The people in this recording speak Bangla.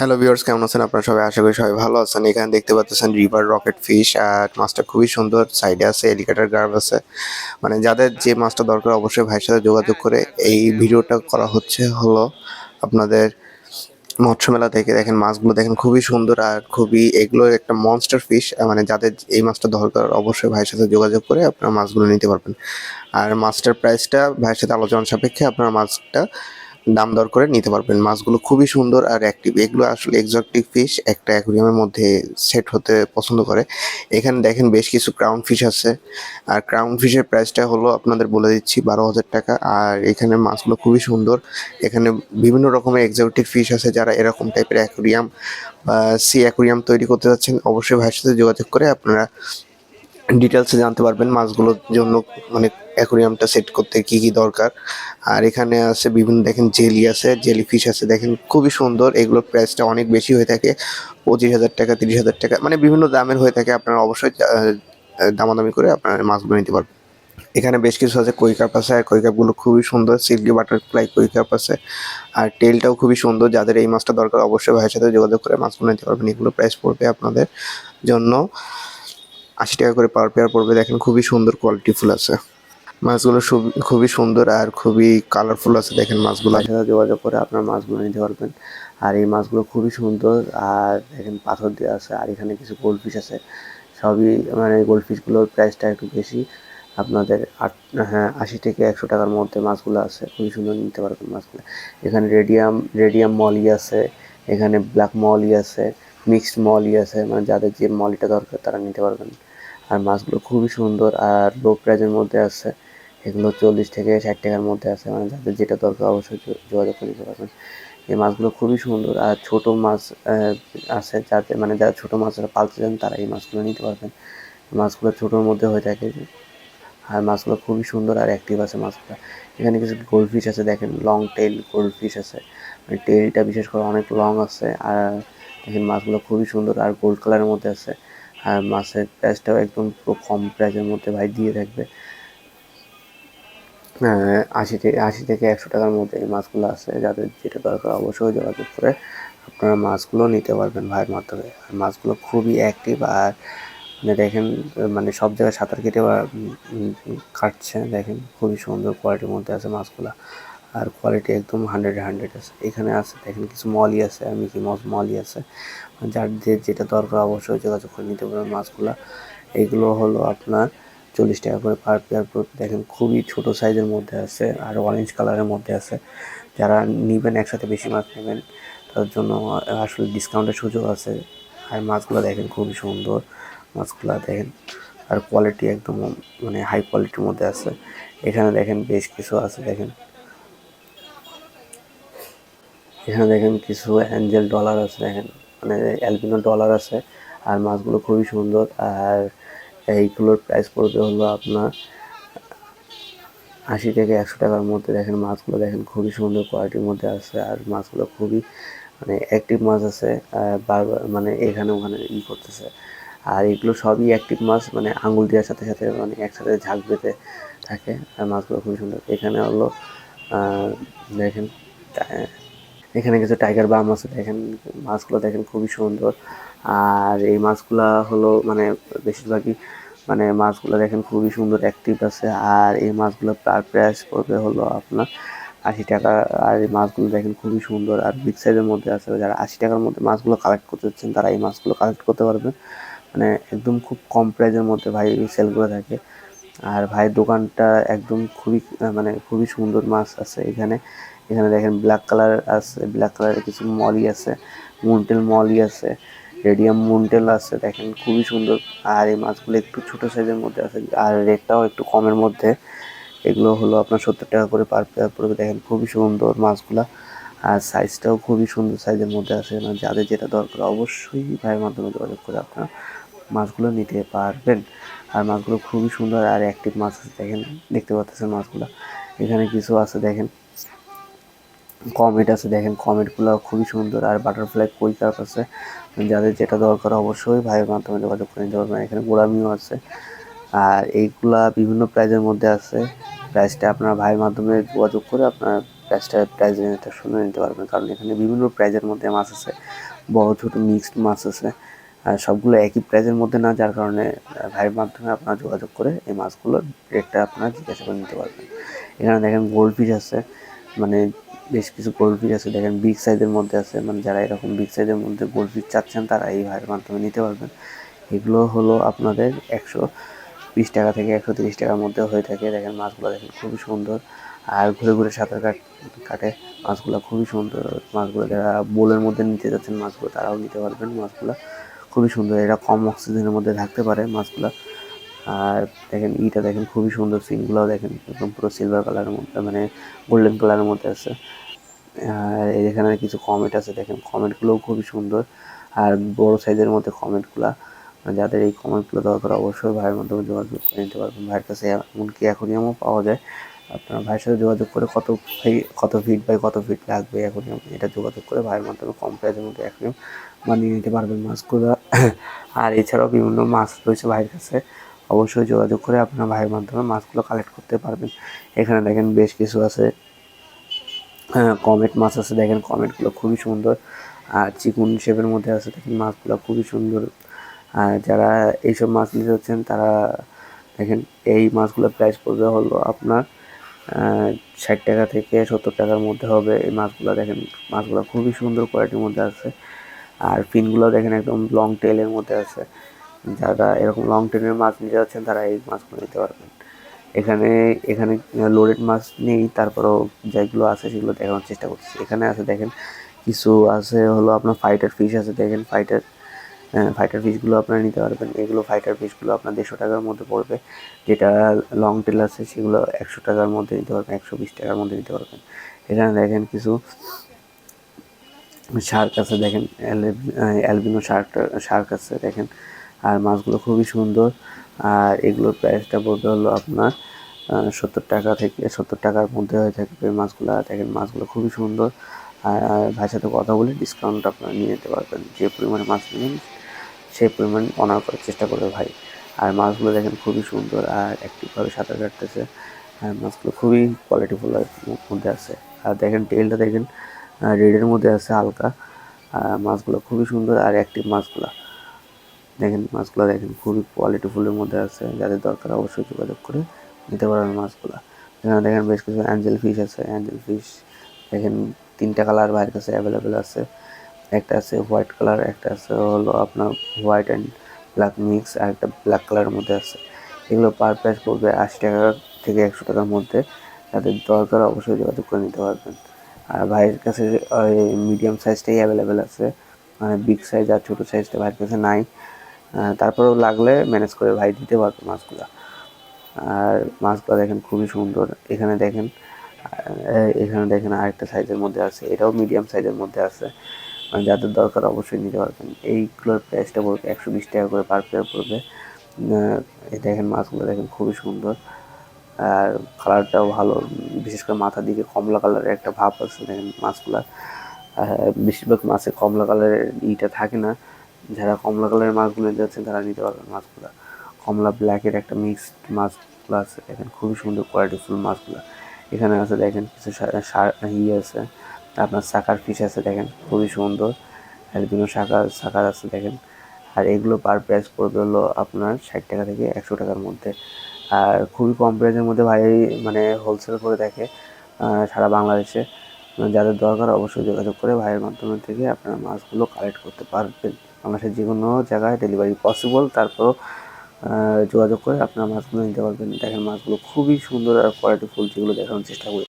হ্যালো ভিউয়ার্স কেমন আছেন? আপনারা সবাই আশা করি সবাই ভালো আছেন। এখানে দেখতে পাচ্ছেন রিভার রকেট ফিশ আর মাছটা খুবই সুন্দর সাইডে আছে এলিগেটার গার্ভ আছে। মানে যাদের যে মাছটা দরকার, অবশ্যই ভাইয়ের সাথে যোগাযোগ করে এই ভিডিওটা করা হচ্ছে হলো আপনাদের মৎস্য মেলা থেকে। দেখেন, মাছগুলো দেখেন খুবই সুন্দর আর খুবই এগুলো একটা মনস্টার ফিশ মানে যাদের এই মাছটা দরকার, অবশ্যই ভাইয়ের সাথে যোগাযোগ করে আপনারা মাছগুলো নিতে পারবেন। আর মাছটার প্রাইসটা ভাইয়ের সাথে আলোচনা সাপেক্ষে আপনারা মাছটা দাম দর করে নিতে পারবেন। মাছগুলো খুবই সুন্দর আর অ্যাক্টিভ এগুলো আসলে এক্সোটিক ফিশ একটা অ্যাকুরিয়ামের মধ্যে সেট হতে পছন্দ করে। এখানে দেখেন বেশ কিছু ক্রাউন ফিশ আছে। আর ক্রাউন ফিশের প্রাইসটা হলো আপনাদের বলে দিচ্ছি বারো হাজার টাকা। আর এখানে মাছগুলো খুবই সুন্দর। এখানে বিভিন্ন রকমের এক্সোটিক ফিশ আছে যারা এরকম টাইপের অ্যাকুরিয়াম বা সি অ্যাকুরিয়াম তৈরি করতে যাচ্ছেন। অবশ্যই ভাইয়ের সাথে যোগাযোগ করে আপনারা ডিটেলসে জানতে পারবেন মাছগুলোর জন্য মানে অ্যাকুরিয়ামটা সেট করতে কি কি দরকার। আর এখানে আছে বিভিন্ন, দেখেন জেলি আছে জেলি ফিশ আছে, দেখেন খুবই সুন্দর। এগুলোর প্রাইসটা অনেক বেশি হয়ে থাকে, পঁচিশ হাজার টাকা, তিরিশ হাজার টাকা মানে বিভিন্ন দামের হয়ে থাকে। আপনারা অবশ্যই দামাদামি করে আপনারা মাছগুলো নিতে পারবেন। এখানে বেশ কিছু আছে কই কাপ আছে আর কই কাপগুলো খুবই সুন্দর সিল্কি বাটারফ্লাই কই কাপ আছে। আর টেলটাও খুবই সুন্দর, যাদের এই মাছটা দরকার অবশ্যই ভাইয়ের সাথে যোগাযোগ করে মাছগুলো নিতে পারবেন। এগুলো প্রাইস পড়বে আপনাদের জন্য। আশি টাকা করে পাওয়ার পেয়ার পড়বে। দেখেন খুবই সুন্দর কোয়ালিটি ফুল আছে। মাছগুলো খুবই সুন্দর আর খুবই কালারফুল আছে। দেখেন মাছগুলো সাথে যোগাযোগ করে আপনার মাছগুলো নিতে পারবেন। আর এই মাছগুলো খুবই সুন্দর। আর দেখেন পাথর দেওয়া আছে। আর এখানে কিছু গোল্ড ফিশ আছে। সবই মানে গোল্ড ফিশগুলোর প্রাইসটা একটু বেশি। আপনাদের আট হ্যাঁ আশি থেকে একশো টাকার মধ্যে মাছগুলো আছে। খুবই সুন্দর নিতে পারবেন মাছগুলো। এখানে রেডিয়াম রেডিয়াম মলি আছে। এখানে ব্ল্যাক মলি আছে। মিক্সড মলি আছে। মানে যাদের যে মলিটা দরকার তারা নিতে পারবেন। আর মাছগুলো খুবই সুন্দর আর লো প্রাইজের মধ্যে আছে। এগুলো চল্লিশ থেকে ষাট টাকার মধ্যে আছে। মানে যাদের যেটা দরকার অবশ্যই যোগাযোগ করে নিতে পারবেন। এই মাছগুলো খুবই সুন্দর আর ছোট মাছ আছে যাতে মানে যারা ছোট মাছরা পালতে চান তারা এই মাছগুলো নিতে পারবেন। মাছগুলো ছোটোর মধ্যে হয়ে থাকে। আর মাছগুলো খুবই সুন্দর আর অ্যাক্টিভ আছে মাছগুলো। এখানে কিছু গোল্ড ফিশ আছে, দেখেন লং টেল গোল্ড ফিশ আছে। মানে টেলটা বিশেষ করে অনেক লং আছে। আর দেখেন মাছগুলো খুবই সুন্দর আর গোল্ড কালারের মধ্যে আছে। আর মাছের প্রাইসটাও একদম পুরো কম প্রাইসের মধ্যে ভাই দিয়ে থাকবে। আশি থেকে আশি থেকে একশো টাকার মধ্যে এই মাছগুলো আছে, যাদের যেটা দরকার অবশ্যই যোগাযোগ করে আপনারা মাছগুলো নিতে পারবেন ভাইয়ের মাধ্যমে। আর মাছগুলো খুবই অ্যাক্টিভ আর মানে দেখেন মানে সব জায়গায় সাঁতার কেটে কাটছে, দেখেন খুবই সুন্দর কোয়ালিটির মধ্যে আছে মাছগুলো। আর কোয়ালিটি একদম হান্ড্রেড হান্ড্রেড আছে। এখানে আছে, দেখেন কিছু মলি আছে আর মিকি মাছ মলি আছে। যার যে যেটা দরকার অবশ্যই যোগাযোগ করে নিতে পারবেন মাছগুলো। এগুলো হলো আপনার চল্লিশ টাকা করে পার পেয়ার পড়বে দেখেন খুবই ছোট সাইজের মধ্যে আছে আর অরেঞ্জ কালারের মধ্যে আছে। যারা নিবেন, একসাথে বেশি মাছ নেবেন, তার জন্য আসলে ডিসকাউন্টের সুযোগ আছে। আর মাছগুলো দেখেন খুবই সুন্দর, মাছগুলো দেখেন। আর কোয়ালিটি একদম মানে হাই কোয়ালিটির মধ্যে আছে। এখানে দেখেন বেশ কিছু আছে, দেখেন। এখানে দেখেন কিছু অ্যাঞ্জেল ডলার আছে, দেখেন। মানে অ্যালবিনো ডলার আছে, আর মাছগুলো খুবই সুন্দর। আর এইগুলোর প্রাইস পড়বে হলো আপনার আশি থেকে একশো টাকার মধ্যে। দেখেন মাছগুলো দেখেন খুবই সুন্দর কোয়ালিটির মধ্যে আছে, আর মাছগুলো খুবই মানে অ্যাক্টিভ মাছ আছে বারবার মানে এখানে ওখানে ই করতেছে। আর এগুলো সবই অ্যাক্টিভ মাছ মানে আঙুল দেওয়ার সাথে সাথে মানে একসাথে ঝাঁক বেঁধে থাকে, আর মাছগুলো খুবই সুন্দর। এখানে হলো দেখেন এখানে কিছু টাইগার বাম আছে, দেখেন, মাছগুলো দেখেন খুবই সুন্দর। আর এই মাছগুলা হলো মানে বেশিরভাগই মানে মাছগুলো দেখেন খুবই সুন্দর অ্যাক্টিভ আছে। আর এই মাছগুলো পার প্রাইস পড়বে হলো আপনার আশি টাকা। আর এই মাছগুলো দেখেন খুবই সুন্দর। আর বিগ সাইজের মধ্যে আছে, যারা আশি টাকার মধ্যে মাছগুলো কালেক্ট করতে চাচ্ছেন, তারা এই মাছগুলো কালেক্ট করতে পারবেন মানে একদম খুব কম প্রাইজের মধ্যে ভাই সেল করে থাকে। আর ভাইয়ের দোকানটা একদম খুবই মানে খুবই সুন্দর মাছ আছে এখানে। এখানে দেখেন ব্ল্যাক কালার আছে ব্ল্যাক কালারের কিছু মলি আছে মুনটেল মলি আছে রেডিয়াম মুনটেল আছে, দেখেন খুবই সুন্দর। আর এই মাছগুলো একটু ছোট সাইজের মধ্যে আছে, আর রেটটাও একটু কমের মধ্যে। এগুলো হলো আপনার সত্তর টাকা করে পার পেয়ার পড়বে দেখেন খুবই সুন্দর মাছগুলা। আর সাইজটাও খুবই সুন্দর সাইজের মধ্যে আছে মানে যাদের যেটা দরকার অবশ্যই ভাইয়ের মাধ্যমে যোগাযোগ করে আপনারা মাছগুলো নিতে পারবেন। আর মাছগুলো খুবই সুন্দর আর অ্যাক্টিভ মাছ আছে, দেখেন, দেখতে পাচ্ছেন মাছগুলো। এখানে কিছু আছে, দেখেন কমেট আছে, দেখেন কমেটগুলো খুবই সুন্দর। আর বাটারফ্লাই কই কাপ আছে। যাদের যেটা দরকার অবশ্যই ভাইয়ের মাধ্যমে যোগাযোগ করে নিতে পারবেন। এখানে গোলামিও আছে। আর এইগুলা বিভিন্ন প্রাইজের মধ্যে আছে। প্রাইসটা আপনার ভাইয়ের মাধ্যমে যোগাযোগ করে আপনার প্রাইসটা প্রাইস রেঞ্জটা শুনে নিতে পারবেন। কারণ এখানে বিভিন্ন প্রাইজের মধ্যে মাছ আছে। বড়, ছোট মিক্সড মাছ আছে। আর সবগুলো একই প্রাইজের মধ্যে না, যার কারণে ভাইয়ের মাধ্যমে আপনারা যোগাযোগ করে এই মাছগুলোর রেটটা আপনারা জিজ্ঞাসা করে নিতে পারবেন। এখানে দেখেন গোল্ড ফিশ আছে। মানে বেশ কিছু গোল্ড ফিশ আছে, দেখেন বিগ সাইজের মধ্যে আছে মানে যারা এরকম বিগ সাইজের মধ্যে গোল্ড ফিশ চাচ্ছেন তারা এই ভাইয়ের মাধ্যমে নিতে পারবেন। এগুলো হলো আপনাদের একশো বিশ টাকা থেকে একশো তিরিশ টাকার মধ্যে হয়ে থাকে। দেখেন মাছগুলো দেখেন খুবই সুন্দর। আর ঘুরে ঘুরে সাঁতার কাট কাটে। মাছগুলো খুবই সুন্দর। মাছগুলো যারা বোলের মধ্যে নিতে যাচ্ছেন, মাছগুলো তারাও নিতে পারবেন। মাছগুলো খুবই সুন্দর। এরা কম অক্সিজেনের মধ্যে থাকতে পারে মাছগুলো। আর দেখেন ইটা দেখেন, খুবই সুন্দর সিনগুলোও দেখেন, একদম পুরো সিলভার কালারের মধ্যে মানে গোল্ডেন কালারের মধ্যে আছে। আর এখানে কিছু কমেন্ট আছে, দেখেন কমেন্টগুলোও খুবই সুন্দর। আর বড় সাইজের মধ্যে কমেন্টগুলো যাদের এই কমেন্টগুলো দরকার অবশ্যই ভাইয়ের মাধ্যমে যোগাযোগ করে নিতে পারবেন। ভাইয়ের কাছে এমনকি এখনইও পাওয়া যায়। আপনার ভাইয়ের সাথে যোগাযোগ করে কত কত ফিট বাই কত ফিট লাগবে আপনি এটা যোগাযোগ করে ভাইয়ের মাধ্যমে কম প্রাইসের মধ্যে এখনই বানিয়ে নিতে পারবেন মাছগুলো। আর এছাড়াও বিভিন্ন মাছ রয়েছে ভাইয়ের কাছে। অবশ্যই যোগাযোগ করে আপনার ভাইয়ের মাধ্যমে মাছগুলো কালেক্ট করতে পারবেন। এখানে দেখেন বেশ কিছু আছে। হ্যাঁ কমেট মাছ আছে। দেখেন কমেটগুলো খুবই সুন্দর। আর চিকুন শেপের মধ্যে আছে। দেখেন মাছগুলো খুবই সুন্দর। আর যারা এইসব মাছ নিতে হচ্ছেন তারা দেখেন এই মাছগুলোর প্রাইস পড়বে হলো আপনার ষাট টাকা থেকে সত্তর টাকার মধ্যে হবে। এই মাছগুলো দেখেন, মাছগুলো খুবই সুন্দর কোয়ালিটির মধ্যে আছে। আর ফিনগুলো দেখেন একদম লং টেলের মধ্যে আছে। যারা এরকম লং টেলের মাছ নিতে যাচ্ছেন, তারা এই মাছগুলো নিতে পারবেন। এখানে এখানে লোডেড মাছ নেই, তারপরেও যেগুলো আছে সেগুলো দেখানোর চেষ্টা করছি এখানে আছে দেখেন, কিছু আছে হলো আপনার ফাইটার ফিশ আছে, দেখেন ফাইটার ফাইটার ফিশগুলো আপনারা নিতে পারবেন। এগুলো ফাইটার ফিশগুলো আপনার দেড়শো টাকার মধ্যে পড়বে। যেটা লং টেল আছে, সেগুলো একশো টাকার মধ্যে নিতে পারবেন, একশো বিশ টাকার মধ্যে নিতে পারবেন। এখানে দেখেন কিছু শার্ক আছে, দেখেন অ্যালবিনো শার্ক শার্ক আছে, দেখেন। আর মাছগুলো খুবই সুন্দর। আর এগুলোর প্রাইসটা বলতে হলো আপনার সত্তর টাকা থেকে, সত্তর টাকার মধ্যে হয়ে থাকবে মাছগুলো। দেখেন মাছগুলো খুবই সুন্দর। আর ভাইয়ের সাথে কথা বলে ডিসকাউন্ট আপনারা নিয়ে নিতে পারবেন। যে পরিমাণে মাছ নেবেন, সেই পরিমাণ অনার করার চেষ্টা করবে ভাই। আর মাছগুলো দেখেন খুবই সুন্দর। আর অ্যাক্টিভভাবে সাঁতার কাটতেছে। আর মাছগুলো খুবই কোয়ালিটিফুল মধ্যে আছে। আর দেখেন টেলটা দেখেন রেডের মধ্যে আছে হালকা। আর মাছগুলো খুবই সুন্দর। আর অ্যাক্টিভ মাছগুলো দেখেন মাছগুলো দেখেন খুবই কোয়ালিটিফুলের মধ্যে আছে। যাদের দরকার অবশ্যই যোগাযোগ করে নিতে পারবেন মাছগুলো। এখানে দেখেন বেশ কিছু অ্যাঞ্জেল ফিশ আছে। অ্যাঞ্জেল ফিশ দেখেন তিনটা কালার ভাইয়ের কাছে অ্যাভেলেবেল আছে। একটা আছে হোয়াইট কালার একটা আছে হলো আপনার হোয়াইট অ্যান্ড ব্ল্যাক মিক্স আর একটা ব্ল্যাক কালারের মধ্যে আছে। এগুলো পার প্রাইস পড়বে আশি টাকা থেকে একশো টাকার মধ্যে। যাদের দরকার অবশ্যই যোগাযোগ করে নিতে পারবেন। আর ভাইয়ের কাছে মিডিয়াম সাইজটাই অ্যাভেলেবেল আছে। মানে বিগ সাইজ আর ছোটো সাইজটা ভাইয়ের কাছে নাই। তারপরেও লাগলে ম্যানেজ করে ভাই দিতে পারবে মাছগুলো। আর মাছগুলো দেখেন খুবই সুন্দর। এখানে দেখেন এখানে দেখেন আরেকটা সাইজের মধ্যে আছে। এটাও মিডিয়াম সাইজের মধ্যে আছে। মানে যাদের দরকার অবশ্যই নিতে পারবেন। এইগুলোর প্রাইসটা পড়বে একশো বিশ টাকা করে পার পেয়ার পড়বে। দেখেন মাছগুলো দেখেন খুবই সুন্দর। আর কালারটাও ভালো। বিশেষ করে মাথার দিকে কমলা কালারের একটা ভাব আছে দেখেন মাছগুলা। বেশিরভাগ মাছে কমলা কালারের ইটা থাকে না। যারা কমলা কালারের মাছগুলো যাচ্ছেন তারা নিতে পারবেন মাছগুলা। কমলা ব্ল্যাকের একটা মিক্সড মাছগুলো আছে, দেখেন খুবই সুন্দর কোয়ালিটিফুল মাছগুলো। এখানে আছে, দেখেন কিছু ইয়ে আছে, আপনার সাকার ফিশ আছে, দেখেন খুবই সুন্দর। অ্যালবিনো সাকার সাকার আছে, দেখেন। আর এগুলো পার প্রাইস পড়বে হলো আপনার ষাট টাকা থেকে একশো টাকার মধ্যে। আর খুবই কম প্রাইসের মধ্যে ভাই মানে হোলসেল করে দেখে সারা বাংলাদেশে। যাদের দরকার অবশ্যই যোগাযোগ করে ভাইয়ের মাধ্যমে থেকে আপনারা মাছগুলো কালেক্ট করতে পারবেন। বাংলাদেশের যে কোনো জায়গায় ডেলিভারি পসিবল তারপরও যোগাযোগ করে আপনারা মাছগুলো নিতে পারবেন। দেখেন মাছগুলো খুবই সুন্দর আর কোয়ালিটিফুল যেগুলো দেখানোর চেষ্টা করি।